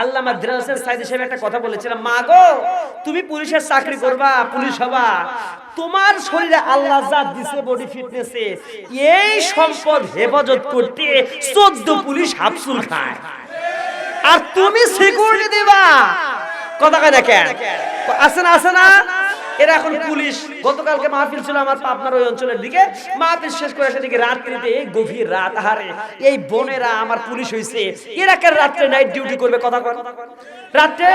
আল্লাহ মাদ্রাস হোসেন সাইদ সাহেব একটা কথা বলেছিলাম, মা গো, তুমি পুলিশের চাকরি করবা, পুলিশ হবা। তোমার শরীরে আল্লাহ যা দিছে বডি ফিটনেসে এই সম্পদ হেফাজত করতে চোদ্দ পুলিশ হাফসুল খায়। আর তুমি সিকিউরিটি দিবা। কথা কেন আছে না আছে না? এরা এখন পুলিশ। গতকালকে মাহফিল ছিল আমার পাবনার ওই অঞ্চলের দিকে। মাহফিল শেষ করে সেদিকে রাত্রিতে এই গভীর রাত। হারে এই বোনেরা আমার পুলিশ হইছে। এরা কেন রাত্রে নাইট ডিউটি করবে কথা কয় রাত্রে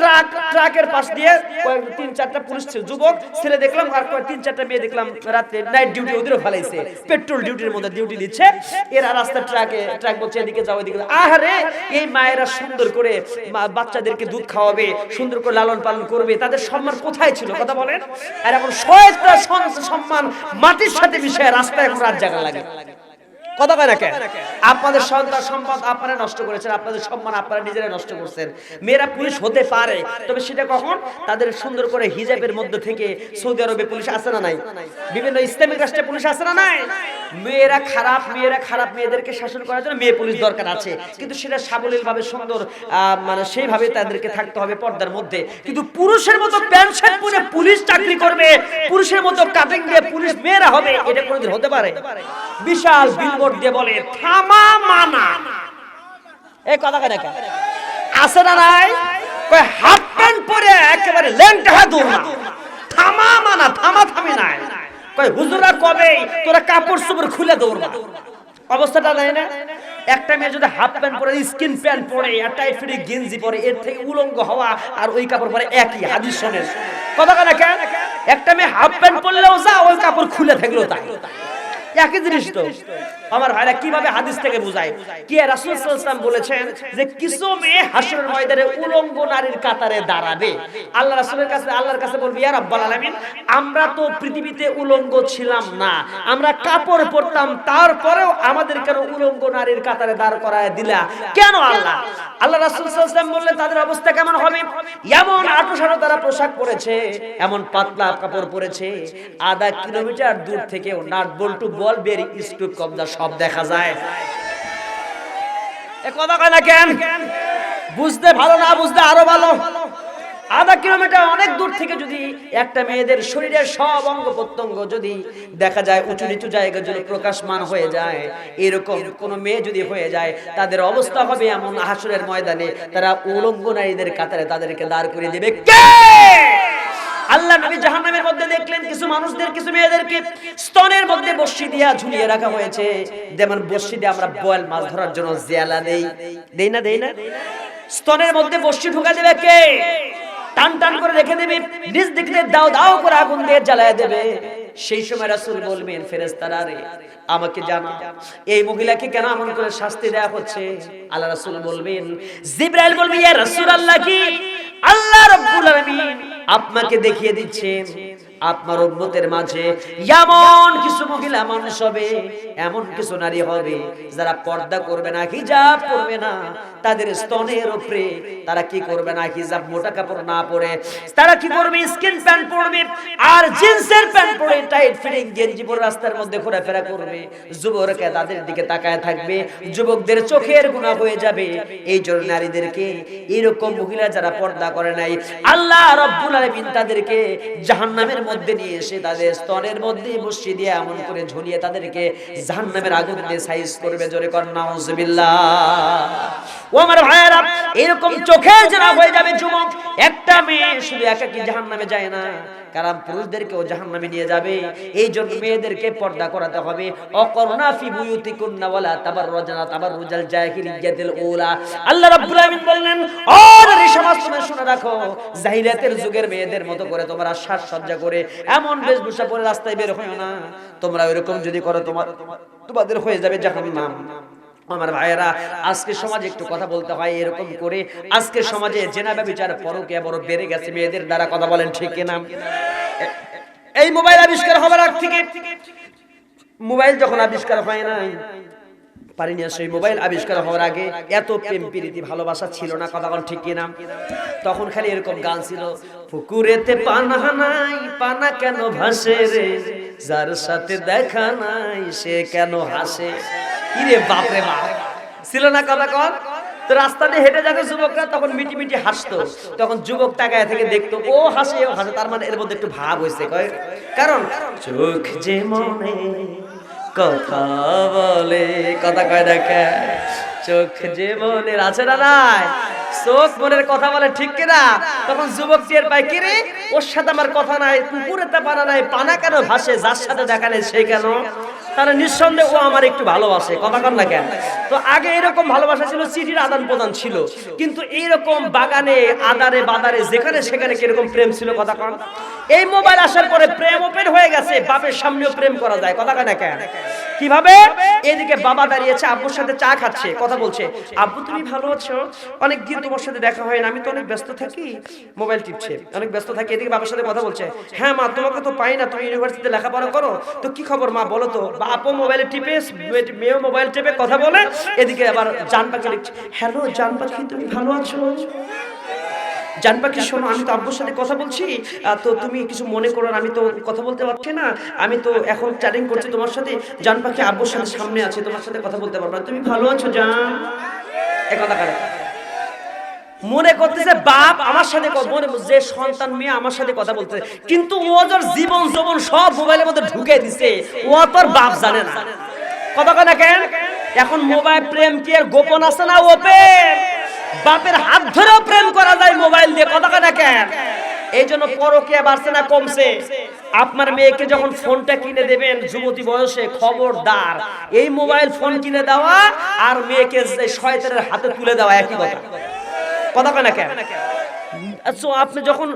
ট্রাক ট্রাকের পাশ দিয়ে তিন চারটা পুলিশ ছিল, যুবক ছেলে দেখলাম আর তিন চারটা মেয়ে দেখলাম রাত্রে নাইট ডিউটি ওদেরও ফেলাইছে। পেট্রোল ডিউটির মধ্যে ডিউটি দিচ্ছে। এরা রাস্তা ট্রাকে ট্রাক বলছে এদিকে যাও এদিকে আহারে এই মায়েরা সুন্দর করে বাচ্চাদেরকে দুধ খাওয়াবে সুন্দর করে লালন পালন করবে। তাদের সম্মান কোথায় ছিল? কথা বলেন, আর এখন শয়েকটা সম্মান মাটির সাথে মিশে রাস্তায় রাত জায়গা লাগে। কথা কয় না আপনাদের সন্তান সম্পদ আপনারা নষ্ট করেছেন, আপনাদের সম্মান আপনারা নিজেরা নষ্ট করছেন। মেয়েরা পুলিশ হতে পারে, তবে সেটা কখন? তাদের সুন্দর করে হিজাবের মধ্যে থেকে সৌদি আরবে পুলিশ আছে না নাই? বিভিন্ন ইসলামিক রাষ্ট্রে পুলিশ আসে না নাই? মেয়েরা খারাপ মেয়েরা খারাপ মেয়েদেরকে শাসন করার জন্য মেয়ে পুলিশ দরকার আছে। কিন্তু সেটা সাবলীল ভাবে সুন্দর মানে সেইভাবে তাদেরকে থাকতে হবে পর্দার মধ্যে। কিন্তু পুরুষের মতো প্যান্ট শার্ট পরে পুলিশ চাকরি করবে পুরুষের মতো কাটিং দিয়ে পুলিশ মেয়েরা হবে এটা কোনোদিন হতে পারে। বিশাল বিলবোর্ড দিয়ে বলে থামা মানা। এই কথা কেন? আছে না নাই? কই হাফ প্যান্ট পরে একেবারে ল্যাংটা হাত থামা মানা থামা থামি নাই। হুজুরা কবে তোরা কাপড় চোপড় খুলে দৌড়বা অবস্থাটা নাই না? একটা মেয়ে যদি হাফ প্যান্ট পরে, স্কিন প্যান্ট পরে, আর ফিটে গেঞ্জি পরে, এর থেকে উলঙ্গ হওয়া আর ওই কাপড় পরে একই, হাদিস শোনেন। কথা কেন? একটা মেয়ে হাফ প্যান্ট পরলেও যা ওই কাপড় খুলে থাকলেও তাই। একই জিনিস তো। আমার ভাইরা কীভাবে হাদিস থেকে বোঝায়? কি রাসূল সাল্লাল্লাহু বলেছেন যে কিছু মেয়ে হাসরের ময়দানে উলঙ্গ নারীর কাতারে দাঁড়াবে? আল্লাহ রাসূলের কাছে, আল্লাহর কাছে বলবে, ইয়া রাব্বাল আলামিন, আমরা তো পৃথিবীতে উলঙ্গ ছিলাম না। আমরা কাপড় পরতাম, তারপরেও আমাদের কেন উলঙ্গ নারীর কাতারে দাঁড় করায় দিলা? কেন আল্লাহ? আল্লাহ রাসূল সাল্লাল্লাহু বললেন, তাদের অবস্থা কেমন হবে? এমন আটোসাটো তারা পোশাক পরেছে, এমন পাতলা কাপড় পরেছে, আধা কিলোমিটার দূর থেকেও নাট বল্টু বল বেরি স্টুপ কবজা সব দেখা যায়। এ কথা কয় না কেন? বুঝতে ভালো না বুঝতে আরও ভালো। আধা কিলোমিটার অনেক দূর থেকে যদি একটা মেয়েদের শরীরের সব অঙ্গ প্রত্যঙ্গ যদি দেখা যায় উঁচু নিচু জায়গা যদি প্রকাশমান হয়ে যায় এরকম কোনো মেয়ে যদি হয়ে যায় তাদের অবস্থা হবে এমন হাসরের ময়দানে তারা উলঙ্গ নারীদের কাতারে তাদেরকে দাঁড় করে দেবে। কে? আল্লাহ নবী জাহান্নামের মধ্যে দেখলেন কিছু মানুষদের, কিছু মেয়েদেরকে স্তনের মধ্যে বর্ষি দিয়া ঝুলিয়ে রাখা হয়েছে। যেমন বর্ষি দিয়ে আমরা বয়েল মাছ ধরার জন্য জেলা দেই। দেই না দেই না? স্তনের মধ্যে বর্ষি ঢুকা দেবে কে? টান টান করে রেখে দেবে। নিজ দিকে দাও দাও করে আগুন দিয়ে জ্বালায় দেবে। সেই সময় রাসূল বলবেন, ফেরেশতারা রে আমাকে জানা। এই মহিলাকে কেন এমন করে শাস্তি দেয়া হচ্ছে? আল্লাহ রাসূল বলবেন, জিব্রাইল বলবে, ইয়া রাসূলুল্লাহ কি? আল্লাহ রব্বুল আলামিন আপনাকে দেখিয়ে দিচ্ছেন। আপনার উম্মতের মাঝে এমন কিছু মহিলা মানুষ হবে, এমন কিছু নারী হবে যারা পর্দা করবে না, হিজাব করবে না, তাদের স্তনের উপরে তারা কি করবে না, হিজাব মোটা কাপড় না পরে। তারা কি করবে? স্কিন প্যান্ট পরবে আর জিন্সের প্যান্ট পরে টাইট ফিটিং গেঞ্জি পরে রাস্তার মধ্যে ঘোরাফেরা করবে। যুবকরা তাদের দিকে তাকায় থাকবে, যুবকদের চোখের গুণা হয়ে যাবে। এই জন্য নারীদেরকে এরকম মহিলা যারা পর্দা করে নাই, আল্লাহ রব্বুল আলামিন তাদেরকে জাহান্নামের মধ্যে নিয়ে এসে তাদের স্তরের মধ্যে বসিয়ে দিয়ে এমন করে ঝুলিয়ে তাদেরকে জাহান্নামের আগুন দিয়ে সাইজ করবে, জোরে কর, নাউজুবিল্লাহ। ও আমার ভাইয়েরা, এরকম চোখে যারা হয়ে যাবে যুবক, একটা মেয়ে শুধু একা কি জাহান্নামে যায় না। কারণ পুরুষদেরকেও জাহান্নামে নিয়ে যাবে। এই জন্য মেয়েদেরকে পর্দা করাতে হবে। অকরনা ফি বুয়ুতিকুন্না ওয়ালা জাহিলিয়াতিল উলা। আল্লাহ রাব্বুল ও নারী সমাজ, তোমরা শুনে রাখো, জাহিলিয়াতের যুগের মেয়েদের মতো করে তোমরা সাজসজ্জা করে, এমন বেশভূষা পরে রাস্তায় বের হয়ো না। তোমরা এরকম যদি করো তোমার তোমাদের হয়ে যাবে জাহান্নাম। আমার ভাইয়েরা, আজকে সমাজে একটু কথা বলতে হয় এরকম করে। আজকে সমাজে জেনা ব্যবচার পরকে বড় বেড়ে গেছে, মেয়েদের দ্বারা কথা বলেন ঠিক কিনা? এই মোবাইল আবিষ্কার হবার আগ থেকে মোবাইল যখন আবিষ্কার হয় নাই, পারিনি সেই মোবাইল আবিষ্কার হওয়ার আগে এত প্রেম প্রীতি, ভালোবাসা ছিল না, কথা বল ঠিক কিনা? তখন খালি এরকম গান ছিল পুকুরেতে পানা নাই, পানা কেন ভাসে রে? যার সাথে দেখা নাই, সে কেন হাসে? কিরে বাপরে বাপ। ছিল না কথা কন? তো রাস্তা দিয়ে হেঁটে যাবে যুবকরা, তখন মিটি মিটি হাসতো। তখন যুবক তাকায় থেকে দেখতো, ও হাসে ও হাসে। তার মানে এর মধ্যে একটু ভাব হয়েছে, কয়? কারণ চোখ যে মনে কথা বলে, কথা কয় দেখা চোখ যে মনের আছে না নাই? চোখ মনের কথা বলে ঠিক কিনা? তখন যুবক টের পায়, কি রে? ওর সাথে আমার কথা নাই, পুকুরে তা পানা নাই, পানা কেন ভাসে? যার সাথে দেখা নেই, সে কেন? তাহলে নিঃসন্দেহে ও আমার একটু ভালোবাসে, কথা কন না কেন? তো আগে এরকম ভালোবাসা ছিল, চিঠির আদান প্রদান ছিল। কিন্তু এইরকম বাগানে, আদারে বাদারে, যেখানে সেখানে কীরকম প্রেম ছিল, কথা কন? এই মোবাইল আসার পরে প্রেম ওপেন হয়ে গেছে, বাপের সামনেও প্রেম করা যায়, কথা কয় না কেন? কীভাবে? এদিকে বাবা দাঁড়িয়েছে, আব্বুর সাথে চা খাচ্ছে, কথা বলছে। আব্বু, তুমি ভালো আছো? অনেক দিন তোমার সাথে দেখা হয় না, আমি তো অনেক ব্যস্ত থাকি। মোবাইল টিপছে, অনেক ব্যস্ত থাকি, এদিকে বাবার সাথে কথা বলছে। হ্যাঁ মা, তোমাকে তো পাই না, তুমি ইউনিভার্সিটিতে লেখাপড়া করো? তো কি খবর মা, বলো তো? বাপও মোবাইলে টিপে মেয়েও মোবাইল টিপে কথা বলে, এদিকে আবার জান পাখি লিখছে, হ্যালো জান পাখি তুমি ভালো আছো? জান পাখি শোনো, আমি তো আব্বুর সাথে কথা বলছি। তো তুমি কিছু মনে করো আমি তো কথা বলতে পারছি না। আমি তো এখন চ্যাটিং করছি তোমার সাথে। জান পাখি আব্বুর সাথে সামনে আছে, তোমার সাথে কথা বলতে পারব না। তুমি ভালো আছো, জান? এ কথা কারে। মনে করতেছে বাপ আমার সাথে মনে যে সন্তান মেয়ে আমার সাথে কথা বলতেছে। কিন্তু ও তোর জীবন জীবন সব মোবাইলের মধ্যে ঢুকে দিছে, ও তোর বাপ জানে না। কথা কথা কেন? এখন মোবাইল প্রেম কি আর গোপন আছে না ওপেন বাপের হাত ধরেও প্রেম করা যায় মোবাইল দিয়ে, কথা কথা কেন? এই জন্য পরকিয়া বাড়ছে না কমছে আপনার মেয়েকে যখন ফোনটা কিনে দেবেন, যুবতী বয়সে খবরদার। এই মোবাইল ফোন কিনে দেওয়া আর মেয়েকে শয়তানের হাতে তুলে দেওয়া, একই কথা। কথা কেন কেন? আচ্ছা আপনি যখন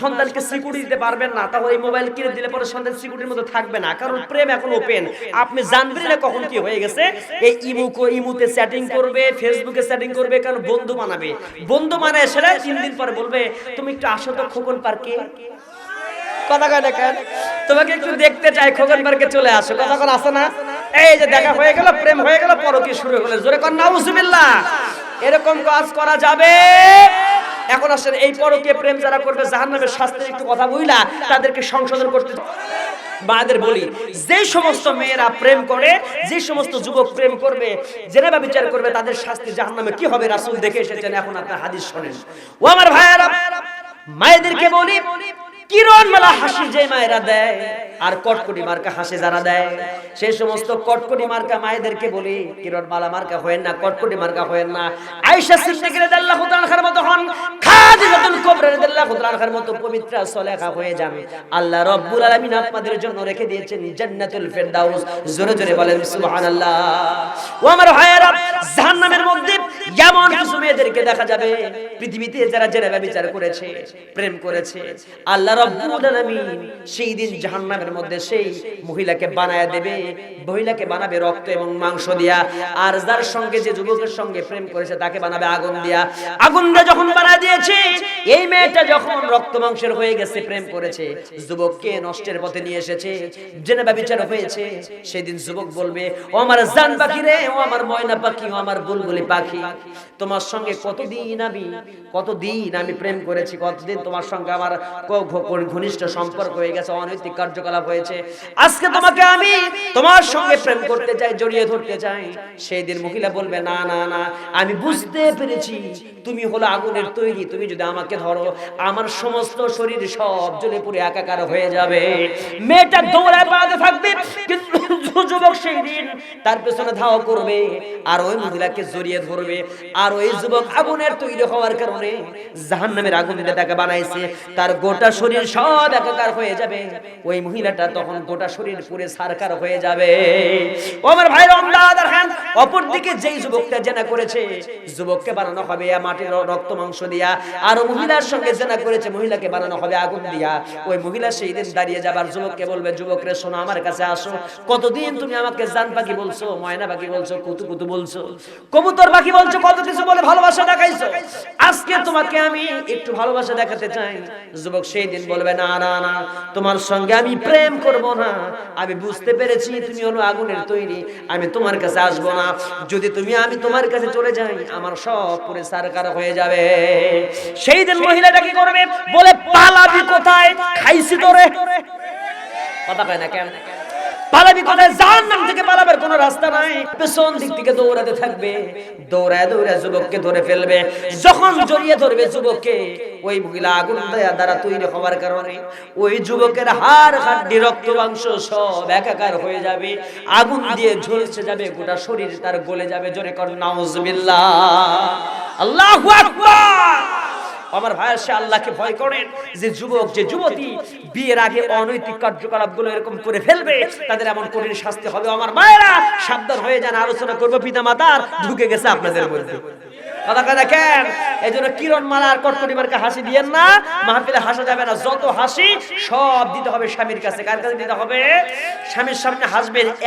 সন্তানকে সিকিউরিটি দিতে পারবেন না, তাহলে এই মোবাইল কিনে দিলে পরে সন্তান সিকিউরিটির মধ্যে থাকবে না। কারণ প্রেম এখন ওপেন আপনি জানবেন না কখন কি হয়ে গেছে। এই ইমু ইমুতে চ্যাটিং করবে ফেসবুকে চ্যাটিং করবে, কারণ বন্ধু বানাবে। বন্ধু মানে সেটা তিন দিন পরে বলবে, তুমি একটু আসো তো খোকন পার্কে। কথা কয় না কেন? তোমাকে একটু দেখতে চাই, খোকন পার্কে চলে আসো। কথা কোন আসে না? এই যে দেখা হয়ে গেল, প্রেম হয়ে গেল পরকি শুরু হলো জোরে কর, নাউজুবিল্লাহ। এরকম কাজ করা যাবে। এখন আসলে এই পরকে প্রেম যারা করবে, জাহান্নামের শাস্তির একটু কথা বইলা তাদেরকে সংশোধন করতে মাদের বলি, যে সমস্ত মেয়েরা প্রেম করে, যে সমস্ত যুবক প্রেম করবে জেনেবা বিচার করবে, তাদের শাস্তি জাহান্নামে কি হবে? রাসূল দেখে এসেছেন, এখন আপনার হাদিস শোনেন। ও আমার ভাইয়েরা, মায়েদেরকে বলি কিরণ মেলা হাসি যে মায়েরা দেয়, আর কটকটি মার্কা হাসি যারা দেয়। সেই সমস্ত কটকটি মার্কা মায়েদেরকে বলি, কিরণ মালা মার্কা হয়েন না, কটকটি মার্কা হয়েন না। আয়েশা সিদ্দিক মতো হন মতো পবিত্র হয়ে যান। আল্লাহ আপনাদের জন্য রেখে দিয়েছেন জান্নাতুল ফেরদাউস। জোরে জোরে বলেন, সুবহানাল্লাহ। ও আমার ভাইয়েরা, জাহান্নামের মধ্যে এমন কিছু মেয়েদেরকে দেখা যাবে, পৃথিবীতে যারা যারা বিচার করেছে, প্রেম করেছে, আল্লাহ রাব্বুল আলামিন সেই দিন জাহান্নামের মধ্যে সেই মহিলাকে বানায় দেবে, মহিলাকে বানাবে রক্ত এবং মাংস দিয়া, আর যার সঙ্গে যে যুবকের সঙ্গে প্রেম করেছে তাকে বানাবে আগুন দিয়া। আগুন দিয়ে যখন বানায় দিয়েছে, এই মেয়েটা যখন রক্ত মাংসের হয়ে গেছে, প্রেম করেছে, যুবককে নষ্টের পথে নিয়ে এসেছে, জেনে বিচার হয়েছে, সেদিন যুবক বলবে, ও আমার জান পাখি রে, ও আমার ময়না পাখি, ও আমার বুলবুলি পাখি। তোমার সঙ্গে কতদিন আমি কতদিন আমি প্রেম করেছি, কতদিন তোমার সঙ্গে আমার ঘনিষ্ঠ সম্পর্ক হয়ে গেছে, অনৈতিক কার্যকলাপ হয়েছে। আজকে তোমাকে আমি তোমার সঙ্গে প্রেম করতে চাই, জড়িয়ে ধরতে চাই। সেই দিন মহিলা বলবে, না না না, আমি বুঝতে পেরেছি, তুমি হলো আগুনের তৈরি, তুমি যদি আমাকে ধরো, আমার সমস্ত শরীর সব জ্বলে পুড়ে একাকার হয়ে যাবে। মেয়েটা দৌড়ায় পালাতে থাকবে, কিন্তু যুবক সেই দিন তার পেছনে ধাওয়া করবে, আর ওই মহিলাকে জড়িয়ে ধরবে, আর ওই যুবক আগুনের তৈরি হওয়ার কারণে জাহান্নামের আগুন দিয়ে তাকে বানাইছে। তার গোটা শরীর সব একাকার হয়ে যাবে। ওই মহিলাটা তখন গোটা শরীর পুরে সারকার হয়ে যাবে। আমার ভাই রমদাদার যেই যুবকটা জেনা করেছে, যুবককে বানানো হবে মাটির রক্ত মাংস দিয়া, আর মহিলার সঙ্গে জেনা করেছে মহিলাকে বানানো হবে আগুন দিয়া। ওই মহিলা সেই দিন দাঁড়িয়ে যাবার যুবককে বলবে, যুবক রে, শোনো, আমার কাছে আসো কতদিন তুমি আমাকে জান পাখি বলছো, ময়না পাখি বলছো, কুতু কুতু বলছো, কবুতর পাখি বলছো, কত কিছু বলে ভালোবাসা দেখাইছো। আজকে তোমাকে আমি একটু ভালোবাসা দেখাতে চাই। যুবক সেই দিন বলবে, না না না, তোমার সঙ্গে আমি প্রেম করব না। আমি বুঝতে পেরেছি তুমি হলো আগুনের তৈরি। আমি তোমার কাছে আসব না। যদি তুমি আমি তোমার কাছে চলে যাই, আমার সব পুরে সারকার হয়ে যাবে। সেই দিন মহিলাটা কি করবে? বলে, পালাবি কোথায়? খাইছি তোরে। কথা পায় না কেন? পালাবি কোথায়? জাহান্নাম থেকে পালাবার কোনো রাস্তা নাই। পেছন দিক থেকে দৌড়াতে থাকবে। দৌড়ায় দৌড়ায় যুবককে ধরে ফেলবে। যখন জড়িয়ে ধরবে যুবককে, ওই মহিলা আগুন দেয়া দ্বারা তৈরি হওয়ার কারণে ওই যুবকের হাড়, হাড্ডি, রক্ত, মাংস সব একাকার হয়ে যাবে। আগুন দিয়ে ঝলসে যাবে, গোটা শরীর তার গলে যাবে। জোরে কর, নাউজুবিল্লাহ। আল্লাহু আকবার! আমার ভাইয়ের সে আল্লাহকে ভয় করেন যে যুবক, যে যুবতী বিয়ের আগে অনৈতিক কার্যকলাপগুলো এরকম করে ফেলবে, তাদের এমন কঠিন শাস্তি হবে। আমার মায়েরা সাবধান হয়ে যান, আলোচনা করব পিতা মাতার ঢুকে গেছে আপনাদের মধ্যে।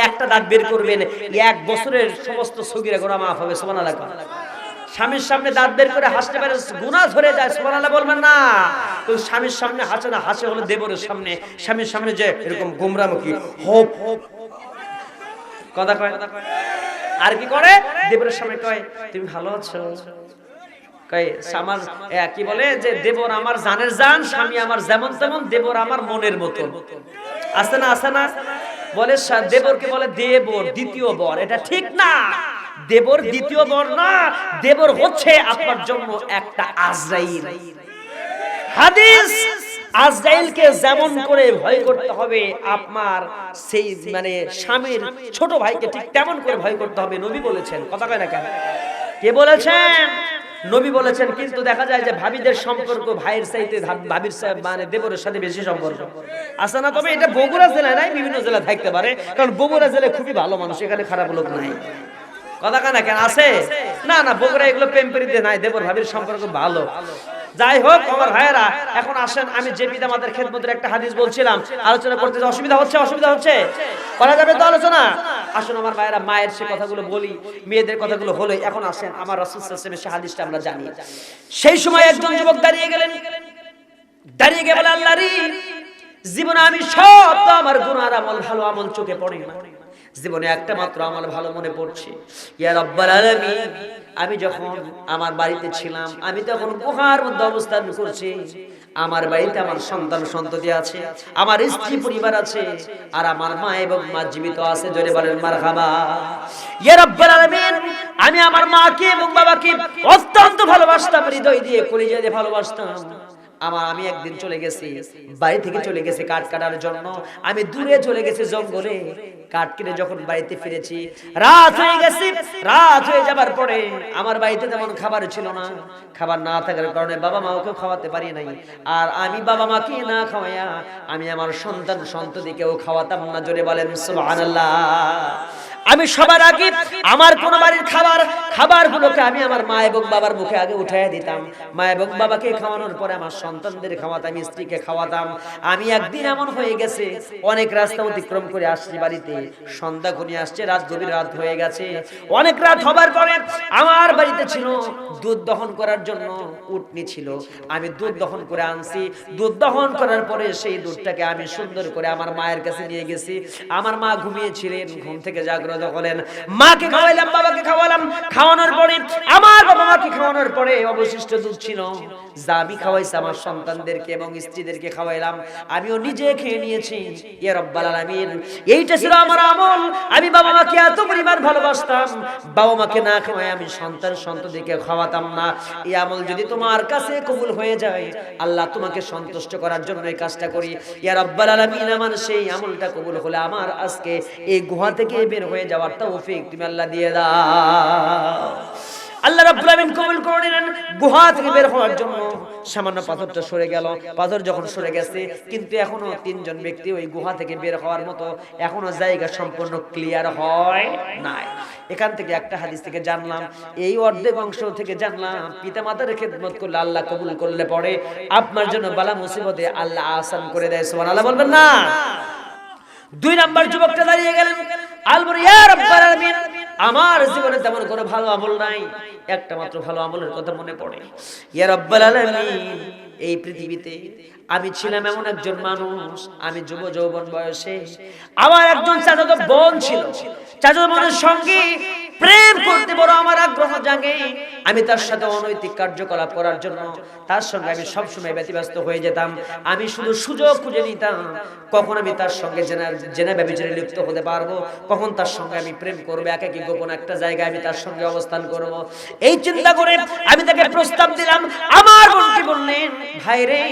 একটা দাঁত বের করবেন, এক বছরের সমস্ত সগিরা গোনা মাফ হবে সমান আলাদা স্বামীর সামনে দাঁত বের করে হাসতে পারে গুণা ধরে যায়, সুবহানাল্লাহ বলবেন না। তো স্বামীর সামনে হাসে না, হাসে হলো দেবরের সামনে। স্বামীর সামনে যে এরকম গোমরামুখী, হোপ। কথা কয়? আর কি করে? দেবরের সামনে কয়, তুমি ভালো আছো? কি বলে যে দেবর আমার জানের জান, স্বামী আমার যেমন তেমন, দেবর আমার মনের মতো আছে না আছে না? বলে দেবরকে বলে দেবর, দ্বিতীয় বর। এটা ঠিক না। দেবর দ্বিতীয় বর না দেবর হচ্ছে আপনার জন্য একটা আজরাইল। হাদিস আজরাইলকে যেমন করে ভয় করতে হবে, আপনার সেই মানে স্বামীর ছোট ভাইকে ঠিক তেমন করে ভয় করতে হবে, নবী বলেছেন। কথা কয় না কেন? কে বলেছেন? নবী বলেছেন, কিন্তু দেখা যায় যে ভাবিদের সম্পর্ক ভাইয়ের চাইতে ভাবির মানে দেবরের সাথে বেশি সম্পর্ক। আছে না তবে এটা বগুড়া জেলায় নাই, বিভিন্ন জেলায় থাকতে পারে, কারণ বগুড়া জেলায় খুবই ভালো মানুষ, এখানে খারাপ লোক নাই। কথা কানা কেন আছে? না না বগুড়া এগুলো প্রেম প্রীতি নাই, দেবর ভাবির সম্পর্ক ভালো। যাই হোক, আমার ভাইয়েরা, এখন আসেন, আমি যে পিতা মাতার খেদমতের একটা হাদিস বলছিলাম, আলোচনা করতে অসুবিধা হচ্ছে অসুবিধা হচ্ছে? করা যাবে তো আলোচনা? আসুন আমার ভাইয়েরা, মায়ের সে কথাগুলো বলি, মেয়েদের কথাগুলো হলো এখন আসেন, আমার রাসূল ওয়াসাল্লামের সে হাদিসটা আমরা জানি। সেই সময় একজন যুবক দাঁড়িয়ে গেলেন। দাঁড়িয়ে গিয়ে বলে আল্লাহ জীবনে আমি সব তো আমার গুনার আমল, ভালো আমল চোখে পড়ে না জীবনে একটা মাত্র আমল ভালো মনে পড়ছে। আমি যখন আমার বাড়িতে ছিলাম, আমি তখন গুহার মধ্যে অবস্থান করছি। আমার বাড়িতে আমার সন্তান সন্ততি আছে, আমার স্ত্রী পরিবার আছে, আর আমার মা এবং মা জীবিত আছে, জোরে বলেন মারহাবা। ইয়া রব্বাল আলামিন, আমি আমার মাকে এবং বাবাকে অত্যন্ত ভালোবাসতাম, হৃদয় দিয়ে কলিজা দিয়ে ভালোবাসতাম। আমার আমি একদিন চলে গেছি, বাড়ি থেকে চলে গেছি কাঠ কাটার জন্য। আমি দূরে চলে গেছি জঙ্গলে, কাঠ কেটে যখন বাড়িতে ফিরেছি, রাত হয়ে গেছে, রাত হয়ে যাবার পরে আমার বাড়িতে তেমন খাবার ছিল না। খাবার না থাকার কারণে বাবা মাকেও খাওয়াতে পারি নাই। আর আমি বাবা মাকে না খাওয়াইয়া আমি আমার সন্তান সন্ততিকেও খাওয়াতাম না, জোরে বলেন, সুবহানাল্লাহ। আমি সবার আগে আমার কোন বাড়ির খাবার, খাবারগুলোকে আমি আমার মা এবং বাবার মুখে আগে উঠাইয়া দিতাম। মা এবং বাবাকে খাওয়ানোর পরে আমার সন্তানদের খাওয়াতাম, স্ত্রীকে খাওয়াতাম। আমি একদিন এমন হয়ে গেছে, অনেক রাস্তা অতিক্রম করে আসছি বাড়িতে। সন্ধ্যা ঘনিয়ে আসছে, রাত গভীর রাত হয়ে গেছে। অনেক রাত হবার পরে আমার বাড়িতে ছিল দুধ দহন করার জন্য উটনি ছিল। আমি দুধ দহন করে আনছি। দুধ দহন করার পরে সেই দুধটাকে আমি সুন্দর করে আমার মায়ের কাছে নিয়ে গেছি। আমার মা ঘুমিয়েছিলেন, ঘুম থেকে জাগ্রত হলেন মাকে খাওয়াইলাম, বাবাকে খাওয়ালাম। খাওয়ানোর পরে, আমার বাবা মাকে খাওয়ানোর পরে অবশিষ্ট দুধ ছিল। যা আমি খাওয়াইছি আমার সন্তানদেরকে এবং স্ত্রীদেরকে খাওয়াইলাম। আমিও নিজে খেয়ে নিয়েছি। ইয়া রব্বাল আলামিন। এইটা ছিল আমার আমল। আমি বাবা মাকে এত পরিমাণ ভালোবাসতাম। বাবা মাকে না খাওয়াই আমি সন্তান সন্ততিকে খাওয়াতাম না। এই আমল যদি তোমার কাছে কবুল হয়ে যায়, আল্লাহ তোমাকে সন্তুষ্ট করার জন্য এই কাজটা করি। ইয়া রব্বাল আলামিন, আমার সেই আমলটা কবুল হলে আমার আজকে এই গুহা থেকে বের হয়ে যাওয়ার তৌফিক তুমি আল্লাহ দিয়ে দাও। কবুল গুহা থেকে বের হওয়ার জন্য সামান্য পাথরটা সরে গেল। পাথর যখন সরে গেছে, কিন্তু এখনও তিনজন ব্যক্তি ওই গুহা থেকে বের হওয়ার মতো এখনও জায়গা সম্পূর্ণ ক্লিয়ার হয় নাই। এখান থেকে একটা হাদিস থেকে জানলাম। এই অর্ধেক অংশ থেকে জানলাম পিতা মাতার খেদমত করলে আল্লাহ কবুল করলে পরে আপনার জন্য বালা মুসিবতে আল্লাহ আসান করে দেয়, সুবহানাল্লাহ বলবেন না? দুই নাম্বার যুবকটা দাঁড়িয়ে গেলেন। আলবর আমার জীবনে তেমন কোনো ভালো আমল নাই। একটা মাত্র ভালো আমলের কথা মনে পড়ে। ইয়া আব্বাল আলামিন, এই পৃথিবীতে আমি ছিলাম এমন একজন মানুষ, আমি যুব যৌবন বয়সে আমার একজন চাচাতো বোন ছিল। চাচাতো বোনের সঙ্গে প্রেম করতে বড় আমার আগ্রহ জাগে। আমি তার সাথে অনৈতিক কার্যকলাপ করার জন্য তার সঙ্গে আমি সবসময় ব্যতিব্যস্ত হয়ে যেতাম। আমি শুধু সুযোগ খুঁজে নিতাম। কখন আমি তার সঙ্গে জেনা ব্যবচারে লিপ্ত হতে পারব? কখন তার সঙ্গে আমি প্রেম করব? একাকি গোপন একটা জায়গায় আমি তার সঙ্গে অবস্থান করব। এই চিন্তা করে আমি তাকে প্রস্তাব দিলাম। আমার বোনকে বললেন, ভাই রে,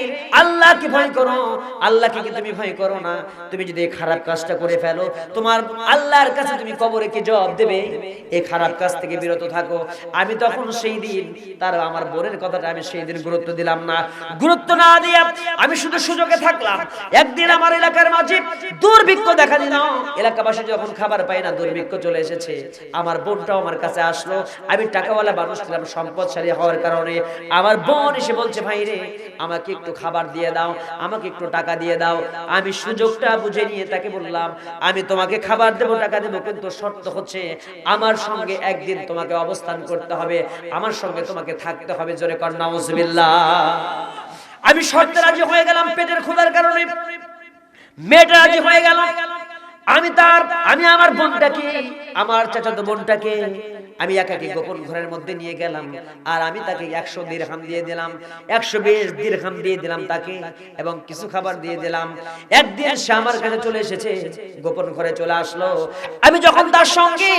আল্লাহকে ভয় করো। আল্লাহকে কি তুমি ভয় করো না? তুমি যদি এই খারাপ কাজটা করে ফেলো, তোমার আল্লাহর কাছে তুমি কবরে কি জবাব দেবে? এই খারাপ কাজ থেকে বিরত থাকো। আমি তখন সেই দিন, তার আমার বোনের কথাটা আমি সেই দিন গুরুত্ব দিলাম না। গুরুত্ব না দিয়ে আমি শুধু সুযোগে থাকলাম। একদিন আমার এলাকার মাঝে দুর্ভিক্ষ দেখা দিল। এলাকাবাসী যখন খাবার পায় না, দুর্ভিক্ষ চলে এসেছে। আমার বোনটাও আমার কাছে আসলো। আমি টাকাওয়ালা মানুষ ছিলাম, সম্পদশালী হওয়ার কারণে। আমার বোন এসে বলছে, ভাই রে, আমাকে একটু খাবার দিয়ে দাও, আমাকে একটু টাকা দিয়ে দাও। আমি সুযোগটা বুঝে নিয়ে তাকে বললাম, আমি তোমাকে খাবার দেবো, টাকা দেবো, কিন্তু শর্ত হচ্ছে, আমার সঙ্গে একদিন তোমাকে অবস্থান করতে হবে। আমার সঙ্গে তোমাকে থাকতে হবে জোরে কর নাউজবিল্লাহ। আমি শর্তে রাজি হয়ে গেলাম পেটের খোদার কারণে। মেয়েটা রাজি হয়ে গেল। আমি তার আমি আমার বোনটাকে আমার চাচাতো বোনটাকে আমি একাকি গোপন ঘরের মধ্যে নিয়ে গেলাম। আর আমি তাকে একশো দিরহাম দিয়ে দিলাম। একশো বিশ দিরহাম দিয়ে দিলাম তাকে এবং কিছু খাবার দিয়ে দিলাম। একদিন সে আমার কাছে চলে এসেছে, গোপন ঘরে চলে আসলো। আমি যখন তার সঙ্গে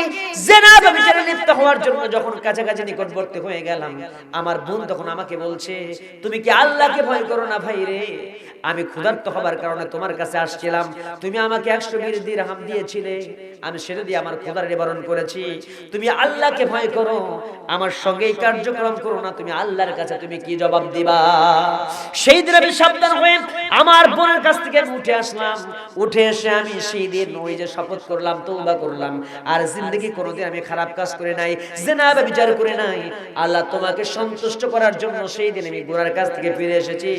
জেনা বিচারে লিপ্ত হওয়ার জন্য যখন কাছাকাছি নিকটবর্তী হয়ে গেলাম, আমার বোন তখন আমাকে বলছে, তুমি কি আল্লাহকে ভয় করো না ভাই রে? আমি ক্ষুধার্ত হবার কারণে তোমার কাছে আসছিলাম। তুমি আমাকে একশো বিশ দিরহাম দিয়েছিলে। আমি সেটা দিয়ে আমার ক্ষুধার নিবারণ করেছি। তুমি আল্লাহকে ভয় করো। আমার সঙ্গে কার্যক্রম করো না। তুমি আল্লাহর কাছে তুমি কি জবাব দিবা? সেই দিন আমি সাবধান হয়ে আমার বোনের কাছ থেকে উঠে আসলাম। উঠে এসে আমি সেই দিন ওই যে শপথ করলাম তৌবা করলাম। আর জিন্দগি কোনোদিন আমি খারাপ কাজ করে নাই, জেনা বা বিচার করে নাই। আল্লাহ তোমাকে সন্তুষ্ট করার জন্য সেই দিন আমি গোড়ার কাছ থেকে ফিরে এসেছি।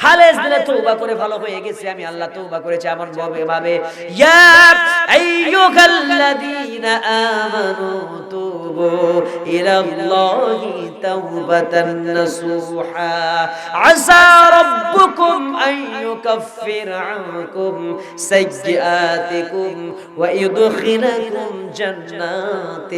খালেজ দিলে তৌবা করে ভালো হয়ে গেছে। আমি আল্লাহ তৌবা করেছি আমার ভাবে ভাবে ইয়া الذين آمنوا توبوا إلى الله توبة نصوحا. عسى ربكم أن يكفر عنكم سيئاتكم ويدخلكم جنات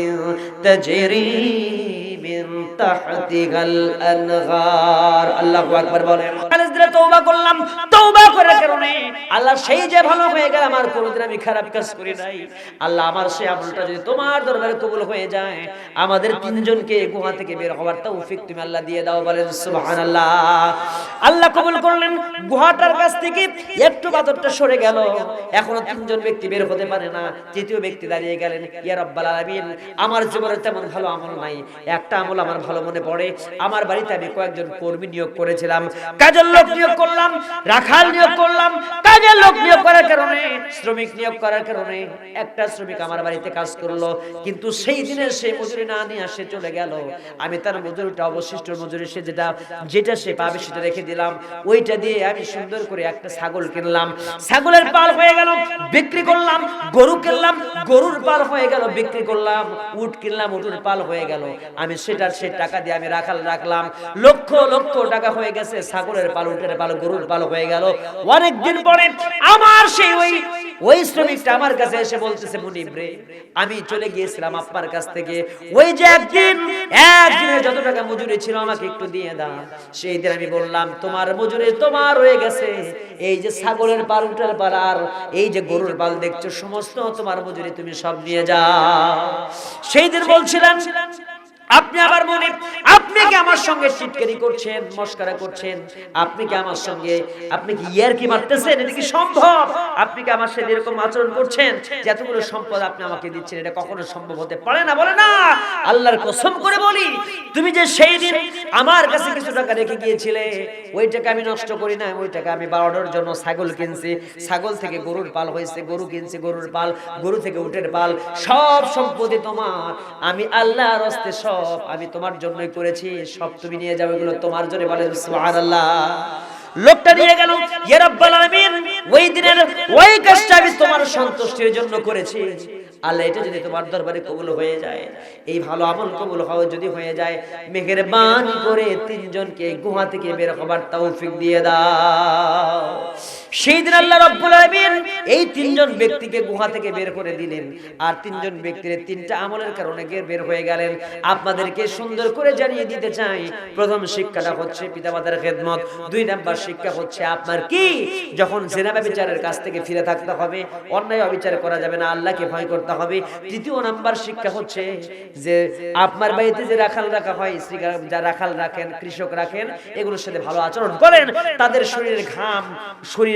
تجري من تحتها الأنهار. الله أكبر بولهم দিলে তওবা করলাম, তওবা করার কারণে আল্লাহ সেই যে ভালো হয়ে গেল, আমার কোনোদিন আমি খারাপ কাজ করি নাই। আল্লাহ আমার সেই আমলটা যদি তোমার দরবারে কবুল হয়ে যায়, আমাদের তিনজনকে গুহা থেকে বের হওয়ার তৌফিক তুমি আল্লাহ দিয়ে দাও, বলেন সুবহানাল্লাহ। আল্লাহ কবুল করলেন, গুহাটার কাছ থেকে একটু বাদরটা সরে গেল। এখনও তিনজন ব্যক্তি বের হতে পারে না, তৃতীয় ব্যক্তি দাঁড়িয়ে গেলেন, ইয়া রব্বাল আলামিন, আমার জীবনে তেমন ভালো আমল নাই, একটা আমল আমার ভালো মনে পড়ে, আমার বাড়িতে আমি কয়েকজন কর্মী নিয়োগ করেছিলাম, কাজের লোক নিয়োগ করলাম, রাখাল নিয়োগ করলাম কাজের লোক নিয়োগ করার কারণে, শ্রমিক নিয়োগ করার কারণে একটা শ্রমিক আমার বাড়িতে কাজ করল, কিন্তু সেই দিনে সে মজুরি না নিয়ে সে চলে গেল। আমি তার মজুরিটা, অবশিষ্ট মজুরি সে যেটা যেটা সে পাবে সেটা রেখে দিলাম। ওইটা দিয়ে আমি সুন্দর করে একটা ছাগল কিনলাম। ছাগলের পাল হয়ে গেল, বিক্রি করলাম, গরু কিনলাম, গরুর পাল হয়ে গেল, বিক্রি করলাম, উট কিনলাম, উটের পাল হয়ে গেল। আমি সেটার সে টাকা দিয়ে আমি রাখাল রাখলাম। লক্ষ লক্ষ টাকা হয়ে গেছে ছাগলের পাল উটের পাল গরুর পাল হয়ে গেল। অনেক পরে আমার সেই ওই ওই শ্রমিকটা আমার কাছে এসে বলতেছে, মুনিব রে, আমি চলে গিয়েছিলাম আপনার কাছ থেকে। ওই যে একদিন, একদিনে যত টাকা মজুরি ছিল আমাকে একটু দিয়ে দাও। সেই দিন আমি বললাম, তোমার মজুরি তোমার হয়ে গেছে। এই যে ছাগলের পাল উটের পাল আর এই যে গরুর পাল দেখছ, সমস্ত তোমার মজুরি তুমি সব নিয়ে যাও। সেই দিন বলছিলেন আপনি আবার মনে আপনি কি আমার সঙ্গে চিটকারি করছেন, মস্কারা করছেন? আপনি কি আমার সঙ্গে, আপনি কি ইয়ার কি মারতেছেন? এটা কি সম্ভব? আপনি কি আমার সাথে এরকম আচরণ করছেন যে এতগুলো সম্পদ আপনি আমাকে দিচ্ছেন? এটা কখনো সম্ভব হতে পারে না, বলে না। আল্লাহর কসম করে বলি, তুমি যে সেই দিন আমার কাছে কিছু টাকা রেখে গিয়েছিলে, ওই টাকা আমি নষ্ট করি না ওই টাকা আমি বারোটার জন্য ছাগল কিনছি। ছাগল থেকে গরুর পাল হয়েছে, গরু কিনছি, গরুর পাল, গরু থেকে উটের পাল, সব সম্পত্তি তোমার। আমি আল্লাহর হস্তে সব আমি তোমার জন্যই করেছি, সব তুমি নিয়ে যাবে এগুলো তোমার জন্য বলেন, সুবহানাল্লাহ। লোকটা নিয়ে গেল, ইয়া রাব্বাল ওই দিনের ওই কাজটা আমি তোমার সন্তুষ্টির জন্য করেছি। আল্লাহ, এটা যদি তোমার দরবারে কবুল হয়ে যায়, এই ভালো আমল কবুল হওয়া যদি হয়ে যায় মেঘের বাণী করে তিনজনকে গুহা থেকে বের হবার তৌফিক দিয়ে দাও। সেই দিন আল্লাহ রব্বুল আলামিন এই তিনজন ব্যক্তিকে গুহা থেকে বের করে দিলেন। আর তিনজন ব্যক্তির তিনটা আমলের কারণে বের হয়ে গেলেন। আপনাদেরকে সুন্দর করে জানিয়ে দিতে চাই, প্রথম শিক্ষাটা হচ্ছে পিতামাতার খেদমত, দুই নাম্বার শিক্ষা হচ্ছে আপনার কি? যখন জেনাবা বিচারের কাছ থেকে ফিরে থাকতে হবে, অন্যায় অবিচার করা যাবে না, আল্লাহকে ভয় করতে হবে। তৃতীয় নাম্বার শিক্ষা হচ্ছে যে আপনার বাড়িতে যে রাখাল রাখা হয় যা রাখাল রাখেন, কৃষক রাখেন, এগুলোর সাথে ভালো আচরণ করেন, তাদের শরীরের ঘাম, শরীর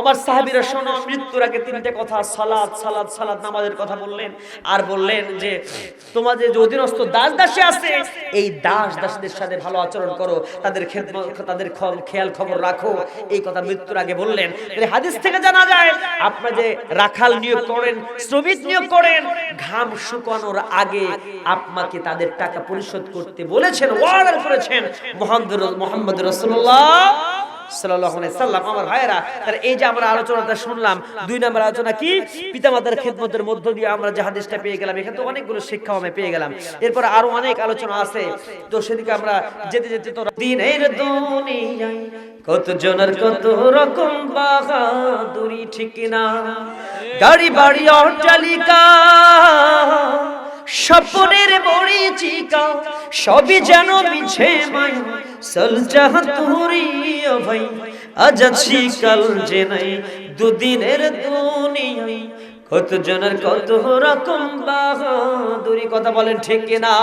আমার সাহাবীরা শোনো, মৃত্যুর আগে তিনটে কথা সালাত সালাত সালাত নামাজের কথা বললেন। আর বললেন যে তোমাদের যে অধীনস্থ দাস দাসী আছে, এই দাস দাসীদের সাথে ভালো আচরণ করো, তাদের তাদের খেয়াল খবর রাখো। এই কথা মৃত্যুর আগে বললেন। হাদিস থেকে জানা যায় আপনার যে রাখাল নিয়োগ করেন, শ্রমিক নিয়োগ করেন, ঘাম শুকানোর আগে আপনাকে তাদের টাকা পরিশোধ করতে বলেছেন অর্ডার করেছেন মোহাম্মদ মোহাম্মদ রসুল্লাহ সাল্লাম এরপর আরও অনেক আলোচনা আছে। তো সেদিকে আমরা যেতে যেতে তো দিনের দুনিয়ায় কত কত রকম বাহাদুরি, ঠিক না? গাড়ি, বাড়ি, অট্টালিকা স্বপ্নের মরিচিকা সবই যেন মিছে মায় সল চাহতুরি ও ভাই আজ আছি কাল যে নাই দুদিনের দুনিয়ায়। কত জনের কত রকম বাহাদুরি, কথা বলেন ঠিক না?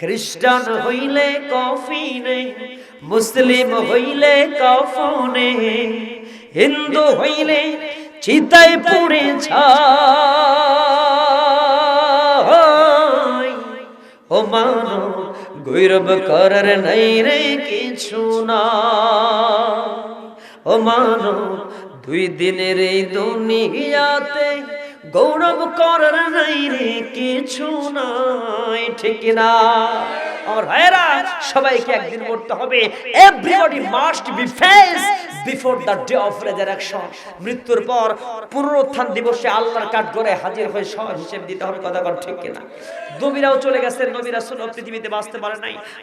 খ্রিস্টান হইলে কফি নেই, মুসলিম হইলে কফনে হিন্দু হইলে চিতায় পুড়ে ছাই ও মানো গৌরব করার নাই রে কিছু না ও মানো দুই দিনের এই দুনিয়াতে গৌরব করার নাই রে কিছু নাই ঠিক না আমার ভাইয়েরা, সবাইকে একদিন মরতে হবে everybody must be face before the day of resurrection মৃত্যুর পর পুনরুত্থান দিবসে আল্লাহর কাঠ করে হাজির হয়ে সব হিসেব দিতে হবে, কথা ঠিক কিনা? নবীরাও চলে গেছে নবীরা শুনো পৃথিবীতে বাঁচতে পারে নাই।